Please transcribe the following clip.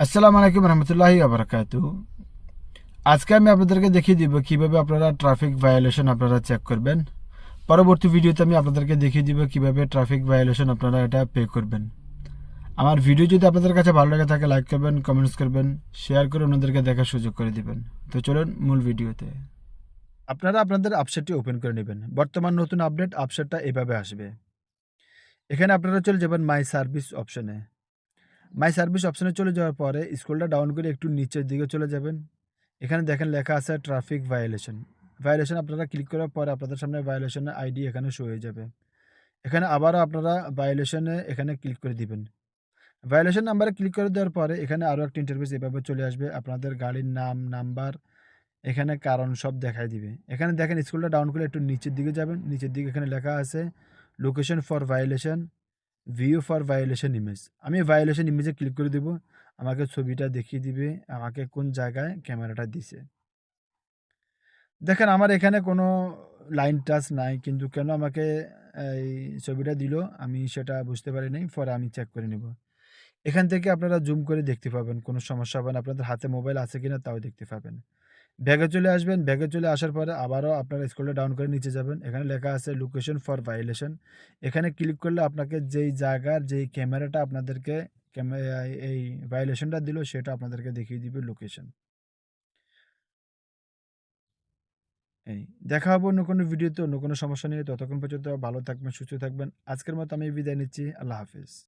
আসসালামু আলাইকুম রহমতুল্লাহি আবরকাতু আজকে আমি আপনাদেরকে দেখিয়ে দিব কীভাবে আপনারা ট্রাফিক ভায়োলেশন আপনারা চেক করবেন। পরবর্তী ভিডিওতে আমি আপনাদেরকে দেখিয়ে দিব কীভাবে ট্রাফিক ভায়োলেশন আপনারা এটা পে করবেন। আমার ভিডিও যদি আপনাদের কাছে ভালো লাগে থাকে লাইক করবেন কমেন্টস করবেন শেয়ার করে অন্যদেরকে দেখার সুযোগ করে দিবেন। তো চলুন মূল ভিডিওতে। আপনারা আপনাদের আপসেটটি ওপেন করে নেবেন। বর্তমান নতুন আপডেট আপসেটটা এভাবে আসবে। এখানে আপনারা চলে যাবেন মাই সার্ভিস অপশনে মাই সার্ভিস অপশনে চলে যাওয়ার পরে স্কুলটা ডাউন করে একটু নিচের দিকে চলে যাবেন। এখানে দেখেন লেখা আছে ট্রাফিক ভায়োলেশন ভায়োলেশন আপনারা ক্লিক করার পরে আপনাদের সামনে ভায়োলেশনের আইডি এখানে শো হয়ে যাবে। এখানে আবারও আপনারা ভায়োলেশনে এখানে ক্লিক করে দিবেন। ভায়োলেশন নাম্বারে ক্লিক করে দেওয়ার পরে এখানে আরও একটা ইন্টারভিউস এভাবে চলে আসবে। আপনাদের গাড়ির নাম নাম্বার এখানে কারণ সব দেখাই দিবে। এখানে দেখেন স্কুলটা ডাউন করে একটু নিচের দিকে যাবেন। নিচের দিকে এখানে লেখা আছে location for violation view for violation image আমি ভায়োলেশন ইমেজে ক্লিক করে দেব, আমাকে ছবিটা দেখিয়ে দিবে, আমাকে কোন জায়গায় ক্যামেরাটা দিছে। দেখেন, আমার এখানে কোনো লাইন টাচ নাই, কিন্তু কেন আমাকে, এই ছবিটা দিল, আমি সেটা বুঝতে পারি নাই পরে আমি চেক করে নেব। এখান থেকে আপনারা জুম করে দেখতে পাবেন, কোনো সমস্যা হবে না, আপনাদের হাতে মোবাইল আছে কিনা তাও দেখতে পাবেন। ব্যাগে চলে আসবেন, ব্যাগে চলে আসার পরে আবারও আপনারা স্কুলটা ডাউন করে নিচে যাবেন। এখানে লেখা আছে লোকেশন ফর ভায়োলেশন এখানে ক্লিক করলে আপনাকে যেই জায়গার যেই ক্যামেরাটা আপনাদেরকে এই ভায়োলেশনটা দিল, সেটা আপনাদেরকে দেখিয়ে দিবে লোকেশন এই, দেখা হবে অন্য কোনো ভিডিওতে অন্য কোনো সমস্যা নিয়ে। ততক্ষণ পর্যন্ত ভালো থাকবেন, সুস্থ থাকবেন। আজকের মতো আমি বিদায় নিচ্ছি। আল্লাহ হাফিজ।